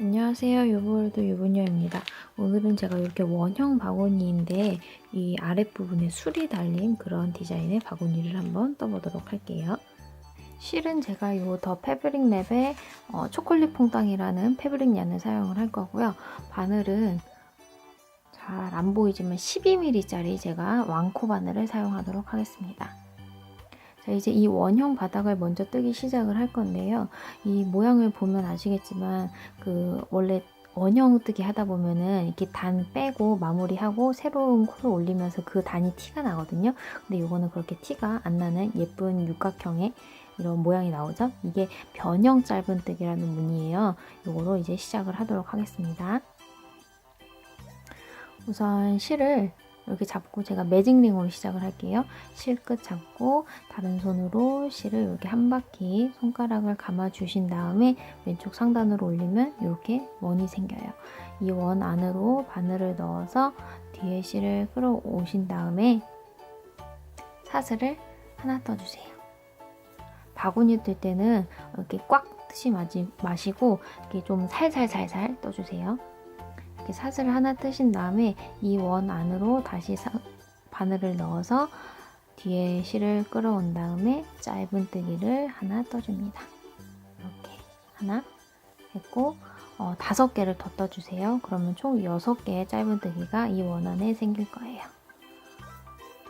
안녕하세요. 유보월드 유부녀입니다. 오늘은 제가 이렇게 원형 바구니인데 이 아랫부분에 술이 달린 그런 디자인의 바구니를 한번 떠보도록 할게요. 실은 제가 이 더 패브릭 랩의 어, 초콜릿 퐁당이라는 패브릭 얀을 사용을 할 거고요. 바늘은 잘 안 보이지만 12mm짜리 제가 왕코 바늘을 사용하도록 하겠습니다. 자, 이제 이 원형 바닥을 먼저 뜨기 시작을 할 건데요. 이 모양을 보면 아시겠지만 그 원래 원형 뜨기 하다 보면은 이렇게 단 빼고 마무리하고 새로운 코를 올리면서 그 단이 티가 나거든요. 근데 이거는 그렇게 티가 안 나는 예쁜 육각형의 이런 모양이 나오죠. 이게 변형 짧은뜨기라는 무늬예요. 이거로 이제 시작을 하도록 하겠습니다. 우선 실을 이렇게 잡고 제가 매직링으로 시작을 할게요. 실 끝 잡고 다른 손으로 실을 이렇게 한 바퀴 손가락을 감아 주신 다음에 왼쪽 상단으로 올리면 이렇게 원이 생겨요. 이 원 안으로 바늘을 넣어서 뒤에 실을 끌어오신 다음에 사슬을 하나 떠주세요. 바구니 뜰 때는 이렇게 꽉 뜨지 마시고 이렇게 좀 살살살살 떠주세요. 이렇게 사슬을 하나 뜨신 다음에 이 원 안으로 다시 사, 바늘을 넣어서 뒤에 실을 끌어온 다음에 짧은 뜨기를 하나 떠줍니다. 이렇게 하나 했고 어, 다섯 개를 더 떠주세요. 그러면 총 여섯 개의 짧은 뜨기가 이 원 안에 생길 거예요.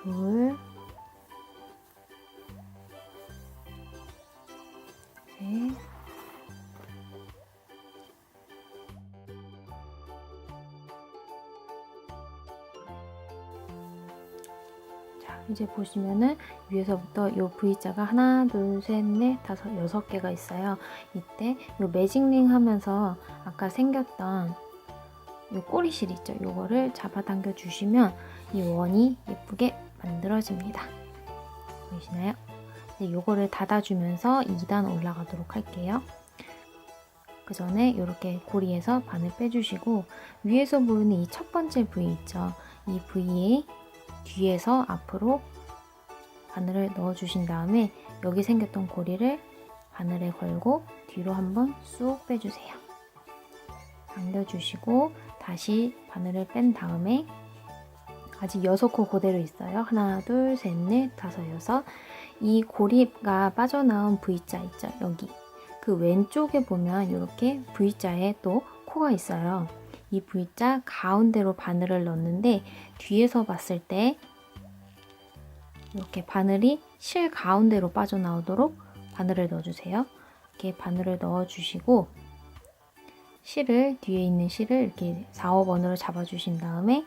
둘, 셋, 이제 보시면은 위에서부터 이 V자가 하나, 둘, 셋, 넷, 다섯, 여섯 개가 있어요. 이때 이 매직링 하면서 아까 생겼던 이 꼬리실 있죠? 요거를 잡아당겨 주시면 이 원이 예쁘게 만들어집니다. 보이시나요? 이제 요거를 닫아주면서 2단 올라가도록 할게요. 그 전에 이렇게 고리에서 바늘 빼주시고 위에서 보이는 이 첫 번째 부위 있죠? 이 부위에 뒤에서 앞으로 바늘을 넣어 주신 다음에 여기 생겼던 고리를 바늘에 걸고 뒤로 한번 쑥 빼주세요. 당겨주시고 다시 바늘을 뺀 다음에 아직 여섯 코 그대로 있어요. 하나, 둘, 셋, 넷, 다섯, 여섯. 이 고리가 빠져나온 V자 있죠? 여기. 그 왼쪽에 보면 이렇게 V자에 또 코가 있어요. 이 V자 가운데로 바늘을 넣는데 뒤에서 봤을 때 이렇게 바늘이 실 가운데로 빠져나오도록 바늘을 넣어주세요. 이렇게 바늘을 넣어주시고 실을 뒤에 있는 실을 이렇게 4, 5번으로 잡아주신 다음에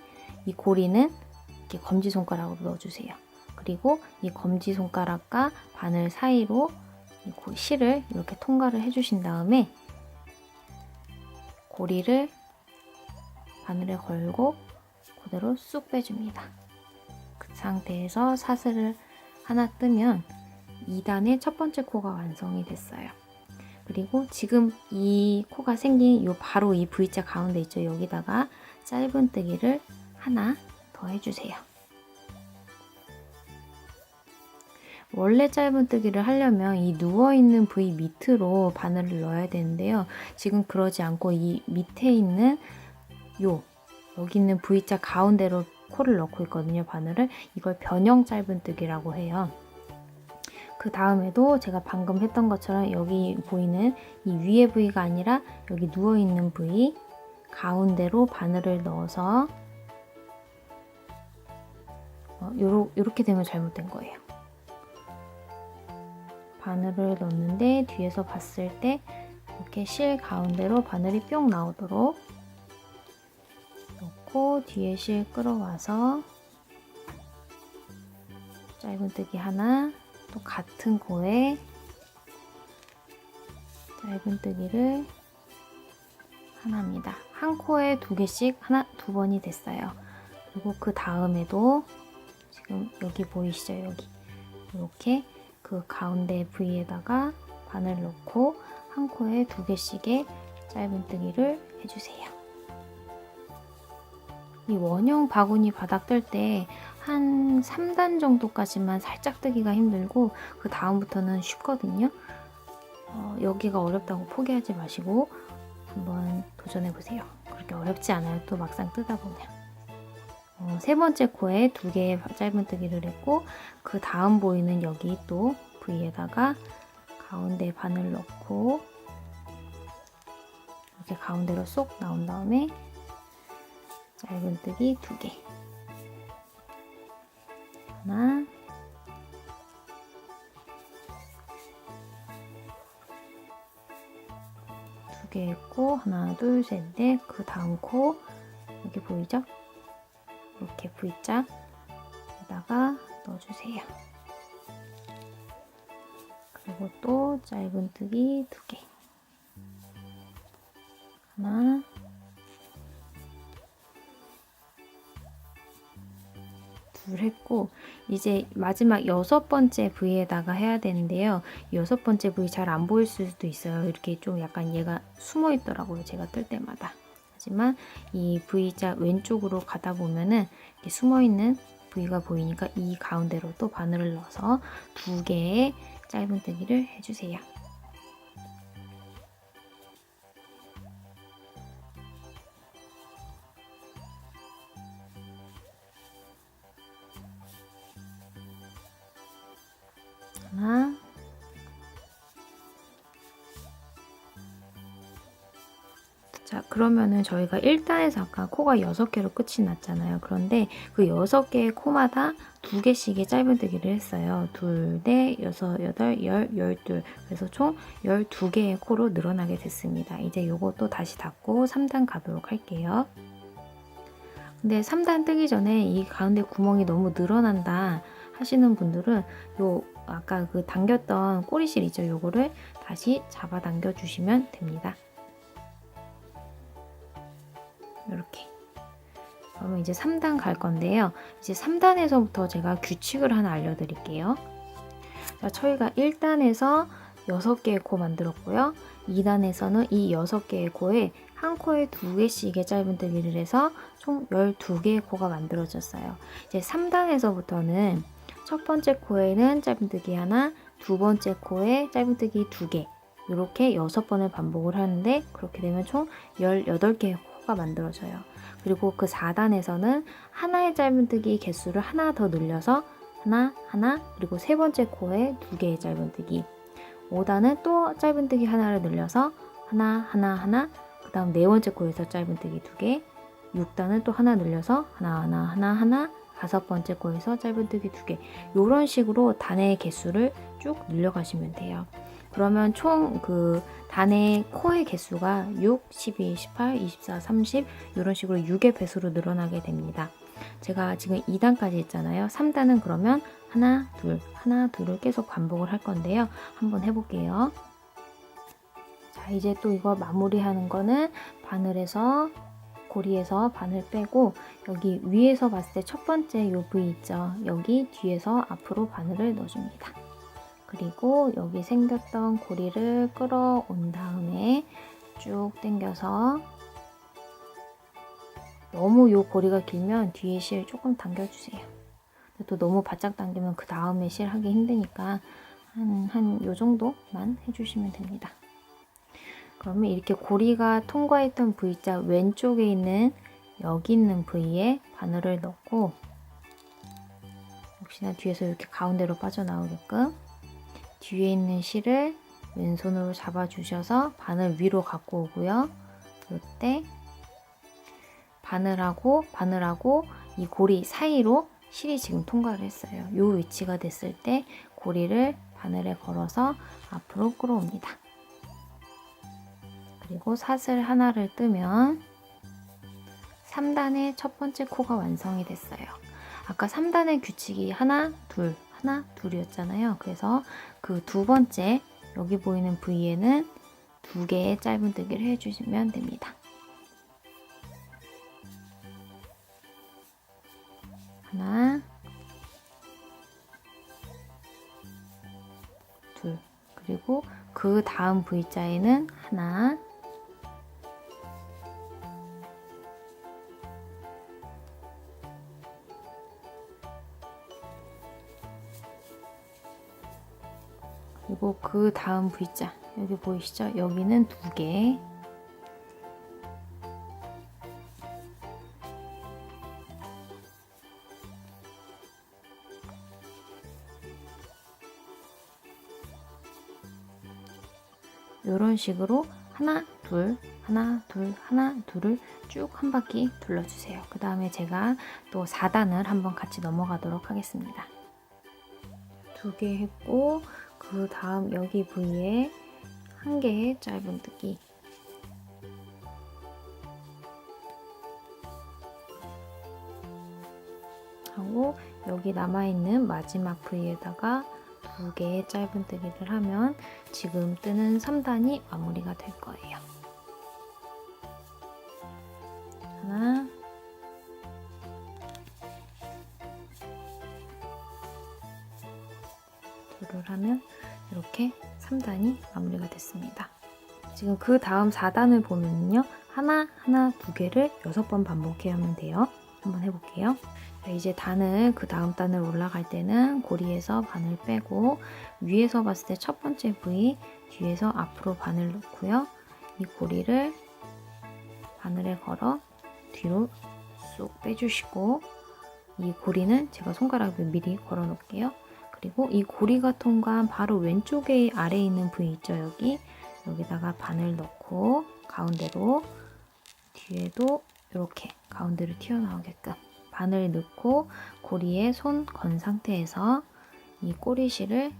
이 고리는 이렇게 검지 손가락으로 넣어주세요. 그리고 이 검지 손가락과 바늘 사이로 이 실을 이렇게 통과를 해주신 다음에 고리를 바늘에 걸고 그대로 쑥 빼줍니다. 그 상태에서 사슬을 하나 뜨면 2단의 첫 번째 코가 완성이 됐어요. 그리고 지금 이 코가 생긴 요 바로 이 V자 가운데 있죠. 여기다가 짧은 뜨기를 하나 더 해주세요. 원래 짧은 뜨기를 하려면 이 누워있는 부위 밑으로 바늘을 넣어야 되는데요. 지금 그러지 않고 이 밑에 있는 요 여기 있는 V자 가운데로 코를 넣고 있거든요. 바늘을 이걸 변형 짧은 뜨기라고 해요. 그 다음에도 제가 방금 했던 것처럼 여기 보이는 이 위에 부위가 아니라 여기 누워 있는 부위 가운데로 바늘을 넣어서 어, 요러, 요렇게 되면 잘못된 거예요. 바늘을 넣는데 뒤에서 봤을 때 이렇게 실 가운데로 바늘이 뿅 나오도록 넣고 뒤에 실 끌어와서 짧은뜨기 하나 또 같은 코에 짧은뜨기를 하나입니다. 한 코에 두 개씩 하나 두 번이 됐어요. 그리고 그 다음에도 지금 여기 보이시죠? 여기 이렇게 그 가운데 부위에다가 바늘 넣고 한 코에 두 개씩의 짧은뜨기를 해주세요. 이 원형 바구니 바닥 뜰 때 한 3단 정도까지만 살짝 뜨기가 힘들고 그 다음부터는 쉽거든요. 어, 여기가 어렵다고 포기하지 마시고 한번 도전해 보세요. 그렇게 어렵지 않아요. 또 막상 뜯다 보면. 어, 세 번째 코에 두 개의 짧은뜨기를 했고 그 다음 보이는 여기 또 V에다가 가운데 바늘 넣고 이렇게 가운데로 쏙 나온 다음에 짧은뜨기 두 개. 하나 두개 했고 하나 둘셋넷그 다음 코 여기 보이죠? 이렇게 V자에다가 넣어주세요. 그리고 또 짧은뜨기 두 개. 하나 둘 했고 이제 마지막 여섯 번째 V에다가 해야 되는데요. 여섯 번째 V 잘안 보일 수도 있어요. 이렇게 좀 약간 얘가 숨어 있더라고요. 제가 뜰 때마다. 하지만 이 V자 왼쪽으로 가다 보면은 숨어 있는 V가 보이니까 이 가운데로 또 바늘을 넣어서 두 개의 짧은뜨기를 해주세요. 그러면은 저희가 1단에서 아까 코가 6개로 끝이 났잖아요. 그런데 그 6개의 코마다 2개씩의 짧은뜨기를 했어요. 둘, 넷, 여섯, 여덟, 열, 열둘. 그래서 총 12개의 코로 늘어나게 됐습니다. 이제 요것도 다시 닫고 3단 가도록 할게요. 근데 3단 뜨기 전에 이 가운데 구멍이 너무 늘어난다 하시는 분들은 요 아까 그 당겼던 꼬리실 있죠? 요거를 다시 잡아 당겨 주시면 됩니다 이렇게. 그러면 이제 3단 갈 건데요. 이제 3단에서부터 제가 규칙을 하나 알려드릴게요. 자, 저희가 1단에서 6개의 코 만들었고요. 2단에서는 이 6개의 코에 한 코에 2개씩의 짧은뜨기를 해서 총 12개의 코가 만들어졌어요. 이제 3단에서부터는 첫 번째 코에는 짧은뜨기 하나, 두 번째 코에 짧은뜨기 두 개, 이렇게 여섯 번을 반복을 하는데 그렇게 되면 총 18개의 코 가 만들어져요. 그리고 그 4단에서는 하나의 짧은뜨기 개수를 하나 더 늘려서 하나, 하나, 그리고 세 번째 코에 두 개의 짧은뜨기. 5단은 또 짧은뜨기 하나를 늘려서 하나, 하나, 하나, 그 다음 네 번째 코에서 짧은뜨기 두 개, 6단은 또 하나 늘려서 하나, 하나, 하나, 하나, 다섯 번째 코에서 짧은뜨기 두 개. 이런 식으로 단의 개수를 쭉 늘려가시면 돼요. 그러면 총 그 단의 코의 개수가 6, 12, 18, 24, 30 이런 식으로 6의 배수로 늘어나게 됩니다. 제가 지금 2단까지 했잖아요. 3단은 그러면 하나, 둘, 하나, 둘을 계속 반복을 할 건데요. 한번 해볼게요. 자, 이제 또 이거 마무리하는 거는 바늘에서 고리에서 바늘 빼고 여기 위에서 봤을 때 첫 번째 요 V 있죠? 여기 뒤에서 앞으로 바늘을 넣어줍니다. 그리고 여기 생겼던 고리를 끌어온 다음에 쭉 당겨서 너무 요 고리가 길면 뒤에 실 조금 당겨주세요. 또 너무 바짝 당기면 그 다음에 실 하기 힘드니까 한, 한 요 정도만 해주시면 됩니다. 그러면 이렇게 고리가 통과했던 V자 왼쪽에 있는 여기 있는 V에 바늘을 넣고 역시나 뒤에서 이렇게 가운데로 빠져나오게끔 뒤에 있는 실을 왼손으로 잡아주셔서 바늘 위로 갖고 오고요. 이때 바늘하고 바늘하고 이 고리 사이로 실이 지금 통과를 했어요. 이 위치가 됐을 때 고리를 바늘에 걸어서 앞으로 끌어옵니다. 그리고 사슬 하나를 뜨면 3단의 첫 번째 코가 완성이 됐어요. 아까 3단의 규칙이 하나, 둘, 하나, 둘이었잖아요. 그래서 그 두 번째 여기 보이는 V에는 두 개의 짧은뜨기를 해주시면 됩니다. 하나, 둘, 그리고 그 다음 V자에는 하나, 그리고 그 다음 V자 여기 보이시죠? 여기는 두 개. 이런 식으로 하나, 둘, 하나, 둘, 하나, 둘을 쭉 한 바퀴 둘러주세요. 그 다음에 제가 또 4단을 한번 같이 넘어가도록 하겠습니다. 두 개 했고, 그 다음 여기 부위에 한 개의 짧은뜨기 하고 여기 남아있는 마지막 부위에다가 두 개의 짧은뜨기를 하면 지금 뜨는 3단이 마무리가 될 거예요. 둘을 하면 이렇게 3단이 마무리가 됐습니다. 지금 그 다음 4단을 보면요. 하나, 하나, 두 개를 6번 반복해 하면 돼요. 한번 해볼게요. 자, 이제 단을 그 다음 단을 올라갈 때는 고리에서 반을 빼고 위에서 봤을 때 첫 번째 부위 뒤에서 앞으로 반을 놓고요. 이 고리를 바늘에 걸어 뒤로 쑥 빼주시고 이 고리는 제가 손가락을 미리 걸어 놓을게요. 그리고 이 고리가 통과한 바로 왼쪽에 아래에 있는 부위 있죠 여기 여기다가 바늘 넣고 가운데로 뒤에도 이렇게 가운데로 튀어나오게끔 바늘 넣고 고리에 손 건 상태에서 이 꼬리실을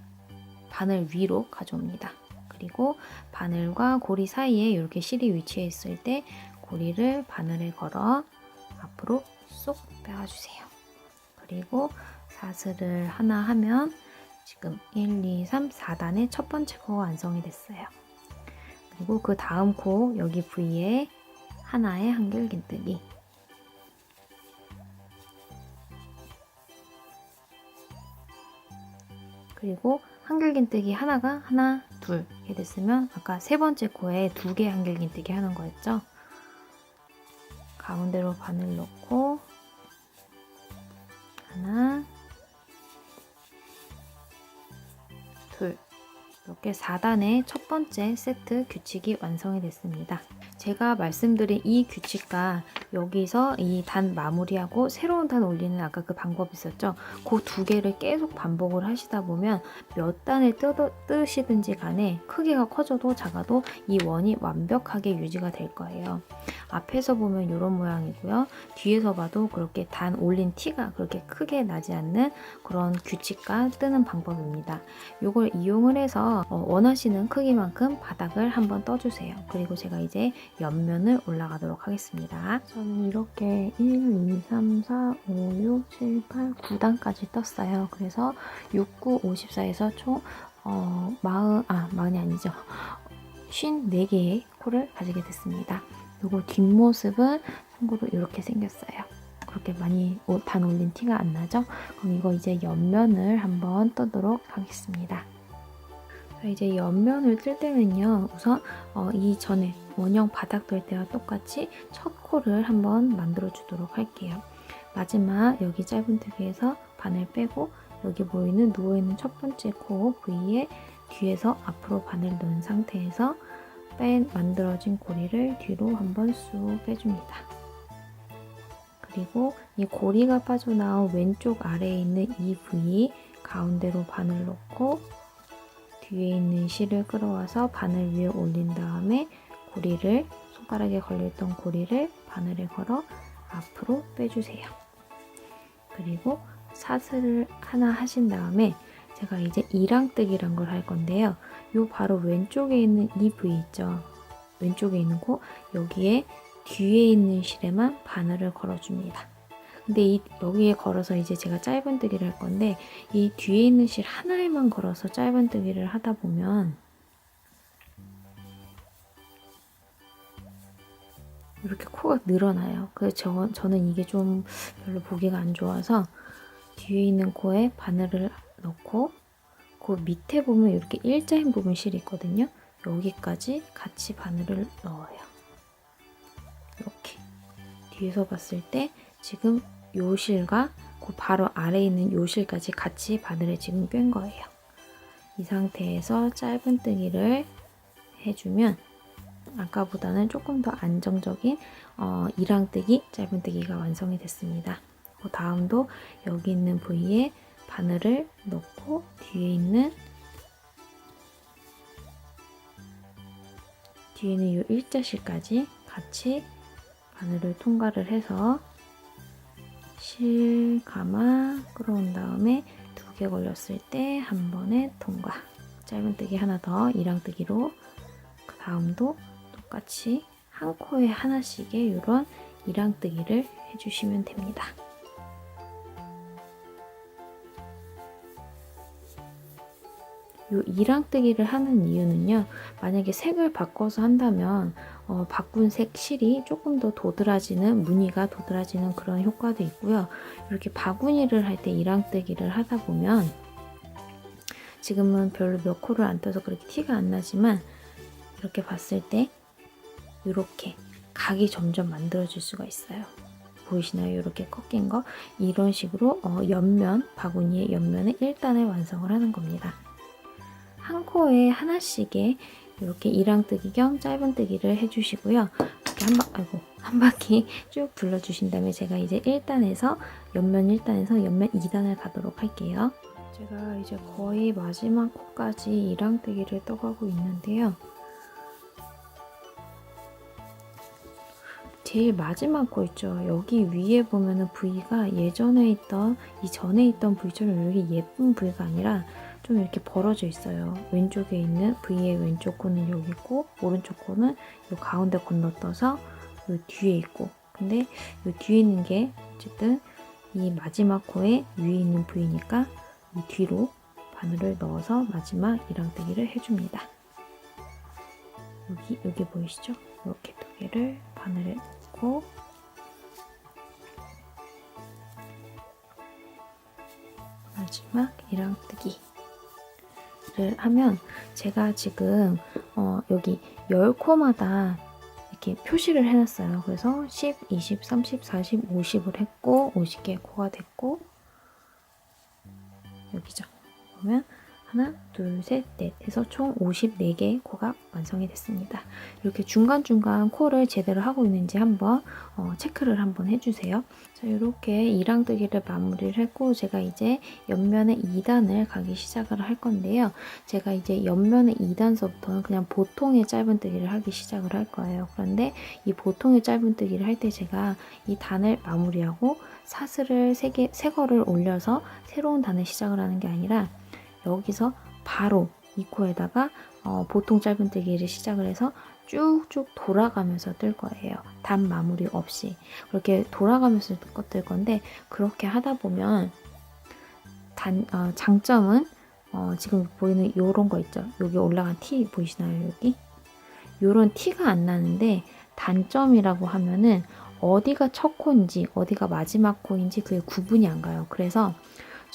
바늘 위로 가져옵니다. 그리고 바늘과 고리 사이에 이렇게 실이 위치해 있을 때 고리를 바늘에 걸어 앞으로 쏙 빼와주세요. 그리고 사슬을 하나 하면 지금 1, 2, 3, 4단의 첫 번째 코가 완성이 됐어요. 그리고 그 다음 코 여기 부위에 하나의 한길긴뜨기 그리고 한길긴뜨기 하나가 하나, 둘 이렇게 됐으면 아까 세 번째 코에 두 개 한길긴뜨기 하는 거였죠. 가운데로 바늘 넣고 하나, 이렇게 4단의 첫 번째 세트 규칙이 완성이 됐습니다. 제가 말씀드린 이 규칙과 여기서 이 단 마무리하고 새로운 단 올리는 아까 그 방법 있었죠? 그 두 개를 계속 반복을 하시다 보면 몇 단을 뜯, 뜨시든지 간에 크기가 커져도 작아도 이 원이 완벽하게 유지가 될 거예요. 앞에서 보면 이런 모양이고요. 뒤에서 봐도 그렇게 단 올린 티가 그렇게 크게 나지 않는 그런 규칙과 뜨는 방법입니다. 이걸 이용을 해서 어, 원하시는 크기만큼 바닥을 한번 떠주세요. 그리고 제가 이제 옆면을 올라가도록 하겠습니다. 저는 이렇게 1, 2, 3, 4, 5, 6, 7, 8, 9단까지 떴어요. 그래서 6, 9, 54에서 총 어, 40, 아, 40이 아니죠. 54개의 코를 가지게 됐습니다. 그리고 뒷모습은 참고로 이렇게 생겼어요. 그렇게 많이 단 올린 티가 안 나죠? 그럼 이거 이제 옆면을 한번 떠도록 하겠습니다. 자, 이제 옆면을 뜰 때는요, 우선 어, 이 전에 원형 바닥 뜰 때와 똑같이 첫 코를 한번 만들어 주도록 할게요. 마지막 여기 짧은뜨기에서 바늘 빼고 여기 보이는 누워있는 첫 번째 코 부위에 뒤에서 앞으로 바늘 넣은 상태에서 뺀 만들어진 고리를 뒤로 한번 쑥 빼줍니다. 그리고 이 고리가 빠져나온 왼쪽 아래에 있는 이 부위 가운데로 바늘 넣고 뒤에 있는 실을 끌어와서 바늘 위에 올린 다음에 고리를 손가락에 걸려있던 고리를 바늘에 걸어 앞으로 빼주세요. 그리고 사슬을 하나 하신 다음에 제가 이제 이랑뜨기란 걸 할 건데요. 요 바로 왼쪽에 있는 이 부위 있죠. 왼쪽에 있는 거 여기에 뒤에 있는 실에만 바늘을 걸어줍니다. 근데 이 여기에 걸어서 이제 제가 짧은뜨기를 할 건데 이 뒤에 있는 실 하나에만 걸어서 짧은뜨기를 하다 보면 이렇게 코가 늘어나요. 그래서 저, 저는 이게 좀 별로 보기가 안 좋아서 뒤에 있는 코에 바늘을 넣고 그 밑에 보면 이렇게 일자인 부분 실이 있거든요. 여기까지 같이 바늘을 넣어요. 이렇게 뒤에서 봤을 때 지금 요 실과 그 바로 아래에 있는 요 실까지 같이 바늘을 지금 꿰 거예요. 이 상태에서 짧은 뜨기를 해주면 아까보다는 조금 더 안정적인 어, 이랑뜨기, 짧은뜨기가 완성이 됐습니다. 그 다음도 여기 있는 부위에 바늘을 넣고 뒤에 있는 뒤에는 이 일자실까지 같이 바늘을 통과를 해서 실 감아 끌어온 다음에 두 개 걸렸을 때 한 번에 통과 짧은뜨기 하나 더 이랑뜨기로 그 다음도 똑같이 한 코에 하나씩의 이런 이랑뜨기를 해주시면 됩니다. 요 이랑뜨기를 하는 이유는요. 만약에 색을 바꿔서 한다면 어, 바꾼 색 실이 조금 더 도드라지는 무늬가 도드라지는 그런 효과도 있고요. 이렇게 바구니를 할 때 이랑뜨기를 하다 보면 지금은 별로 몇 코를 안 떠서 그렇게 티가 안 나지만 이렇게 봤을 때 이렇게 각이 점점 만들어질 수가 있어요. 보이시나요? 이렇게 꺾인 거 이런 식으로 어, 옆면 바구니의 옆면에 1단을 완성을 하는 겁니다. 한 코에 하나씩의 이렇게 이랑뜨기 겸 짧은뜨기를 해주시고요. 이렇게 한, 바, 아이고, 한 바퀴 쭉 둘러주신 다음에 제가 이제 1단에서 옆면 1단에서 옆면 2단을 가도록 할게요. 제가 이제 거의 마지막 코까지 이랑뜨기를 떠가고 있는데요. 제일 마지막 거 있죠. 여기 위에 보면은 부위가 예전에 있던 이 전에 있던 부위처럼 여기 예쁜 부위가 아니라 좀 이렇게 벌어져 있어요. 왼쪽에 있는 V의 왼쪽 코는 여기 있고 오른쪽 코는 이 가운데 건너떠서 이 뒤에 있고 근데 이 뒤에 있는 게 어쨌든 이 마지막 코에 위에 있는 부위니까 이 뒤로 바늘을 넣어서 마지막 이랑뜨기를 해줍니다. 여기 여기 보이시죠? 이렇게 두 개를 바늘에 넣고 마지막 이랑뜨기 를 하면 제가 지금 어 여기 10코마다 이렇게 표시를 해놨어요. 그래서 10, 20, 30, 40, 50을 했고 50개 코가 됐고 여기죠. 그러면 하나, 둘, 셋, 넷 해서 총 54개의 코가 완성이 됐습니다. 이렇게 중간중간 코를 제대로 하고 있는지 한번 어, 체크를 한번 해주세요. 자, 이렇게 이랑뜨기를 마무리를 했고 제가 이제 옆면에 2단을 가기 시작을 할 건데요. 제가 이제 옆면에 2단서부터는 그냥 보통의 짧은뜨기를 하기 시작을 할 거예요. 그런데 이 보통의 짧은뜨기를 할 때 제가 이 단을 마무리하고 사슬을 3개, 3거를 올려서 새로운 단을 시작을 하는 게 아니라 여기서 바로 이 코에다가 어, 보통 짧은뜨기를 시작을 해서 쭉쭉 돌아가면서 뜰 거예요. 단 마무리 없이 그렇게 돌아가면서 뜰 건데 그렇게 하다 보면 단 어, 장점은 어, 지금 보이는 요런 거 있죠. 여기 올라간 티 보이시나요? 여기 요런 티가 안 나는데 단점이라고 하면은 어디가 첫 코인지 어디가 마지막 코인지 그게 구분이 안 가요. 그래서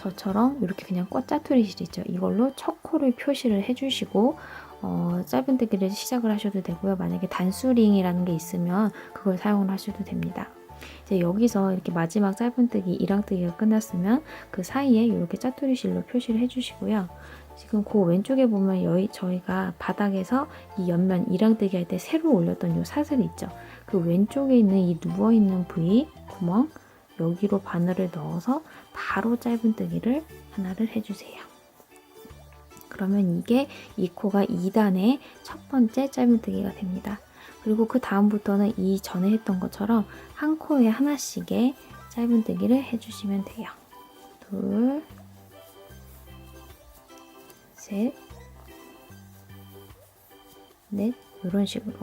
저처럼 이렇게 그냥 꽂짜투리 실 있죠. 이걸로 첫 코를 표시를 해주시고 어, 짧은 뜨기를 시작을 하셔도 되고요. 만약에 단수링이라는 게 있으면 그걸 사용을 하셔도 됩니다. 이제 여기서 이렇게 마지막 짧은뜨기, 이랑뜨기가 끝났으면 그 사이에 이렇게 짜투리 실로 표시를 해주시고요. 지금 그 왼쪽에 보면 여기 저희가 바닥에서 이 옆면 이랑뜨기 할 때 새로 올렸던 이 사슬 있죠. 그 왼쪽에 있는 이 누워있는 부위, 구멍, 여기로 바늘을 넣어서 바로 짧은뜨기를 하나를 해주세요. 그러면 이게 이 코가 2단의 첫 번째 짧은뜨기가 됩니다. 그리고 그 다음부터는 이 전에 했던 것처럼 한 코에 하나씩의 짧은뜨기를 해주시면 돼요. 둘, 셋, 넷, 이런 식으로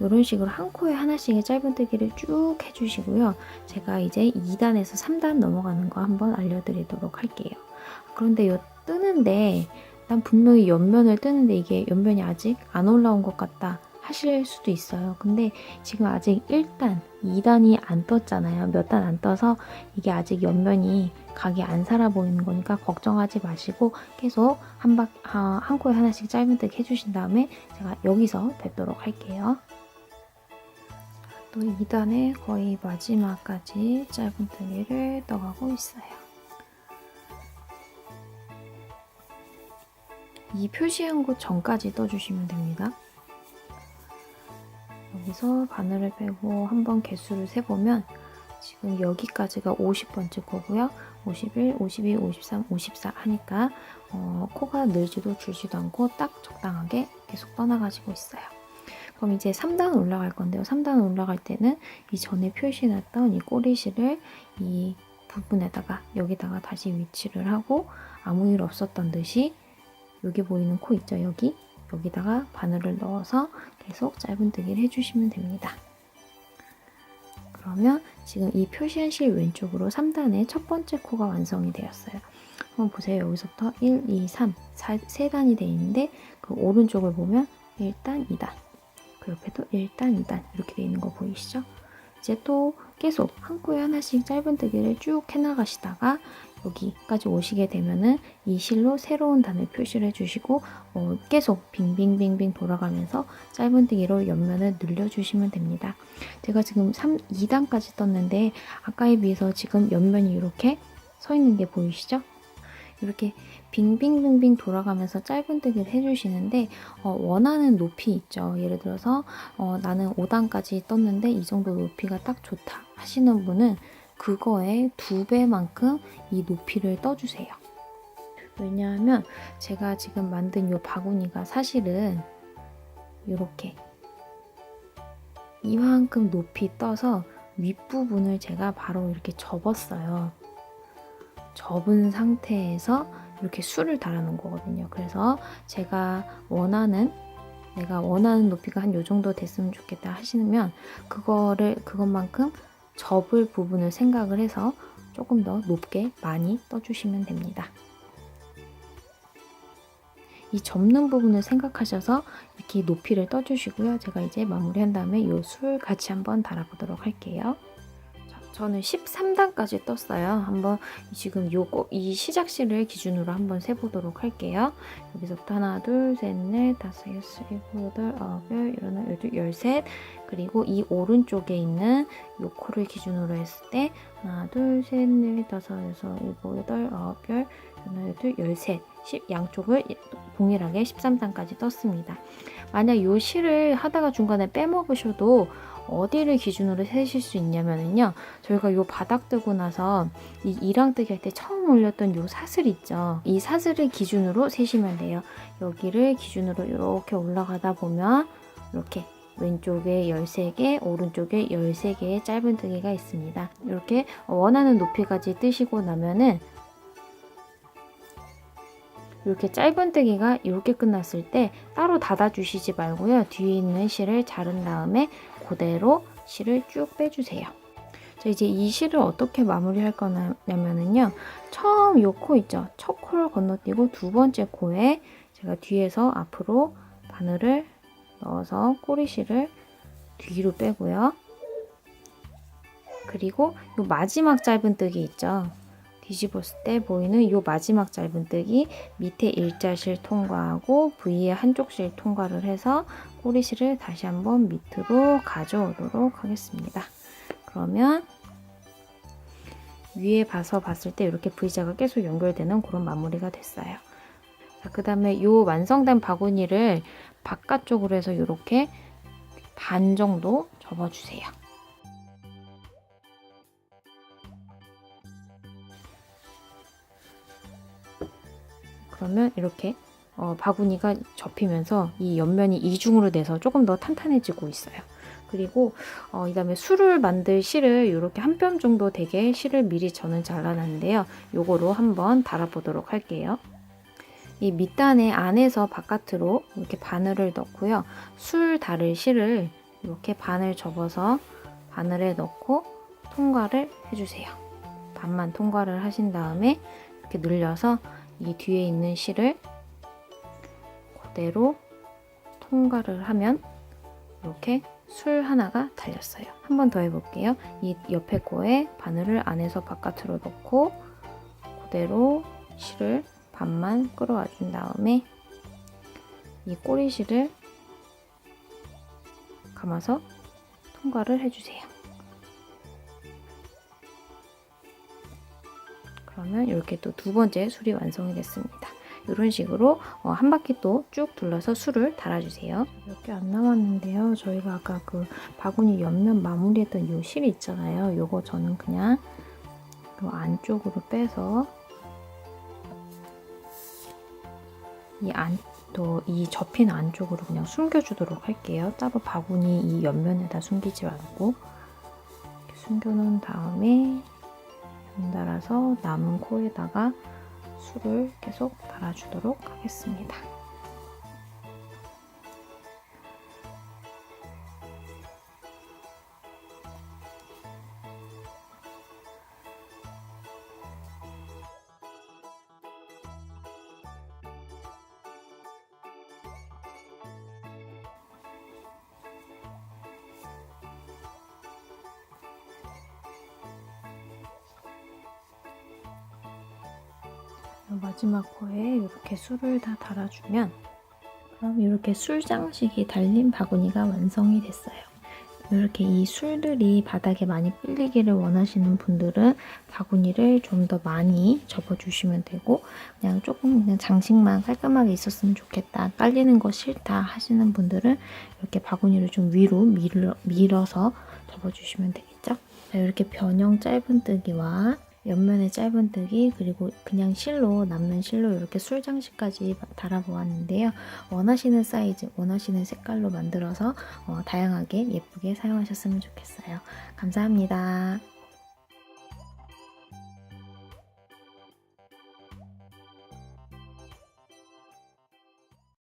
이런 식으로 한 코에 하나씩의 짧은뜨기를 쭉 해주시고요. 제가 이제 2단에서 3단 넘어가는 거 한번 알려드리도록 할게요. 그런데 이 뜨는데 난 분명히 옆면을 뜨는데 이게 옆면이 아직 안 올라온 것 같다 하실 수도 있어요. 근데 지금 아직 1단, 2단이 안 떴잖아요. 몇 단 안 떠서 이게 아직 옆면이 각이 안 살아 보이는 거니까 걱정하지 마시고 계속 한, 바, 한 코에 하나씩 짧은뜨기 해주신 다음에 제가 여기서 뵙도록 할게요. 또 2단의 거의 마지막까지 짧은뜨기를 떠가고 있어요. 이 표시한 곳 전까지 떠주시면 됩니다. 여기서 바늘을 빼고 한번 개수를 세보면 지금 여기까지가 50번째 거고요. 51, 52, 53, 54 하니까 어, 코가 늘지도 줄지도 않고 딱 적당하게 계속 떠나가지고 있어요. 그럼 이제 3단 올라갈 건데요. 3단 올라갈 때는 이 전에 표시해놨던 이 꼬리실을 이 부분에다가 여기다가 다시 위치를 하고 아무 일 없었던 듯이 여기 보이는 코 있죠? 여기 여기다가 바늘을 넣어서 계속 짧은뜨기를 해주시면 됩니다. 그러면 지금 이 표시한 실 왼쪽으로 3단의 첫 번째 코가 완성이 되었어요. 한번 보세요. 여기서부터 1, 2, 3, 4, 3단이 되어 있는데 그 오른쪽을 보면 1단, 2단 그 옆에도 1단, 2단 이렇게 되어 있는 거 보이시죠? 이제 또 계속 한 코에 하나씩 짧은뜨기를 쭉 해나가시다가 여기까지 오시게 되면은 이 실로 새로운 단을 표시를 해주시고 어, 계속 빙빙빙빙 돌아가면서 짧은뜨기로 옆면을 늘려주시면 됩니다. 제가 지금 3, 2단까지 떴는데 아까에 비해서 지금 옆면이 이렇게 서 있는 게 보이시죠? 이렇게 빙빙빙빙 돌아가면서 짧은뜨기를 해주시는데 어, 원하는 높이 있죠. 예를 들어서 어, 나는 5단까지 떴는데 이 정도 높이가 딱 좋다 하시는 분은 그거의 두 배만큼 이 높이를 떠주세요. 왜냐하면 제가 지금 만든 이 바구니가 사실은 이렇게 이만큼 높이 떠서 윗부분을 제가 바로 이렇게 접었어요. 접은 상태에서 이렇게 술을 달아놓은 거거든요. 그래서 제가 원하는 내가 원하는 높이가 한 요 정도 됐으면 좋겠다 하시면 그거를 그것만큼 접을 부분을 생각을 해서 조금 더 높게 많이 떠주시면 됩니다. 이 접는 부분을 생각하셔서 이렇게 높이를 떠주시고요. 제가 이제 마무리한 다음에 이술 같이 한번 달아보도록 할게요. 저는 13단까지 떴어요. 한번 지금 요거 이 시작실을 기준으로 한번 세보도록 할게요. 여기서부터 하나, 둘, 셋, 넷, 다섯, 여섯, 일곱, 여덟, 아홉, 열, 열하나, 열둘, 열셋 그리고 이 오른쪽에 있는 요 코를 기준으로 했을 때 하나, 둘, 셋, 넷, 다섯, 여섯, 일곱, 여덟, 아홉, 열, 열하나, 열둘, 열셋 10, 양쪽을 동일하게 13단까지 떴습니다. 만약 요 실을 하다가 중간에 빼먹으셔도 어디를 기준으로 세실 수 있냐면요. 저희가 요 바닥 뜨고 나서 이 이랑 뜨기 할 때 처음 올렸던 요 사슬 있죠. 이 사슬을 기준으로 세시면 돼요. 여기를 기준으로 이렇게 올라가다 보면 이렇게 왼쪽에 13개, 오른쪽에 13개의 짧은 뜨기가 있습니다. 이렇게 원하는 높이까지 뜨시고 나면은 이렇게 짧은뜨기가 이렇게 끝났을 때 따로 닫아주시지 말고요. 뒤에 있는 실을 자른 다음에 그대로 실을 쭉 빼주세요. 자, 이제 이 실을 어떻게 마무리할 거냐면은요. 처음 요 코 있죠? 첫 코를 건너뛰고 두 번째 코에 제가 뒤에서 앞으로 바늘을 넣어서 꼬리실을 뒤로 빼고요. 그리고 요 마지막 짧은뜨기 있죠? 뒤집었을 때 보이는 이 마지막 짧은뜨기 밑에 일자실 통과하고 V의 한쪽 실 통과를 해서 꼬리실을 다시 한번 밑으로 가져오도록 하겠습니다. 그러면 위에 봐서 봤을 때 이렇게 V자가 계속 연결되는 그런 마무리가 됐어요. 그 다음에 이 완성된 바구니를 바깥쪽으로 해서 이렇게 반 정도 접어주세요. 그러면 이렇게 어, 바구니가 접히면서 이 옆면이 이중으로 돼서 조금 더 탄탄해지고 있어요. 그리고 어, 이 다음에 술을 만들 실을 이렇게 한 뼘 정도 되게 실을 미리 저는 잘라놨는데요. 요거로 한번 달아보도록 할게요. 이 밑단에 안에서 바깥으로 이렇게 바늘을 넣고요. 술 다를 실을 이렇게 반을 접어서 바늘에 넣고 통과를 해주세요. 반만 통과를 하신 다음에 이렇게 늘려서 이 뒤에 있는 실을 그대로 통과를 하면 이렇게 술 하나가 달렸어요. 한 번 더 해볼게요. 이 옆에 거에 바늘을 안에서 바깥으로 넣고 그대로 실을 반만 끌어와 준 다음에 이 꼬리실을 감아서 통과를 해주세요. 그러면 이렇게 또 두 번째 술이 완성이 됐습니다. 이런 식으로 어, 한 바퀴 또 쭉 둘러서 술을 달아주세요. 몇 개 안 남았는데요. 저희가 아까 그 바구니 옆면 마무리했던 이 실이 있잖아요. 요거 저는 그냥 요 안쪽으로 빼서 이 안, 또 이 접힌 안쪽으로 그냥 숨겨주도록 할게요. 따로 바구니 이 옆면에다 숨기지 이렇게 숨겨놓은 다음에 연달아서 남은 코에다가 술을 계속 달아주도록 하겠습니다. 마지막 코에 이렇게 술을 다 달아주면 그럼 이렇게 술 장식이 달린 바구니가 완성이 됐어요. 이렇게 이 술들이 바닥에 많이 빌리기를 원하시는 분들은 바구니를 좀 더 많이 접어주시면 되고 그냥 조금 그냥 장식만 깔끔하게 있었으면 좋겠다 깔리는 거 싫다 하시는 분들은 이렇게 바구니를 좀 위로 밀어, 밀어서 접어주시면 되겠죠. 자, 이렇게 변형 짧은뜨기와 옆면에 짧은뜨기 그리고 그냥 실로 남는 실로 이렇게 술장식까지 달아보았는데요. 원하시는 사이즈, 원하시는 색깔로 만들어서 어, 다양하게 예쁘게 사용하셨으면 좋겠어요. 감사합니다.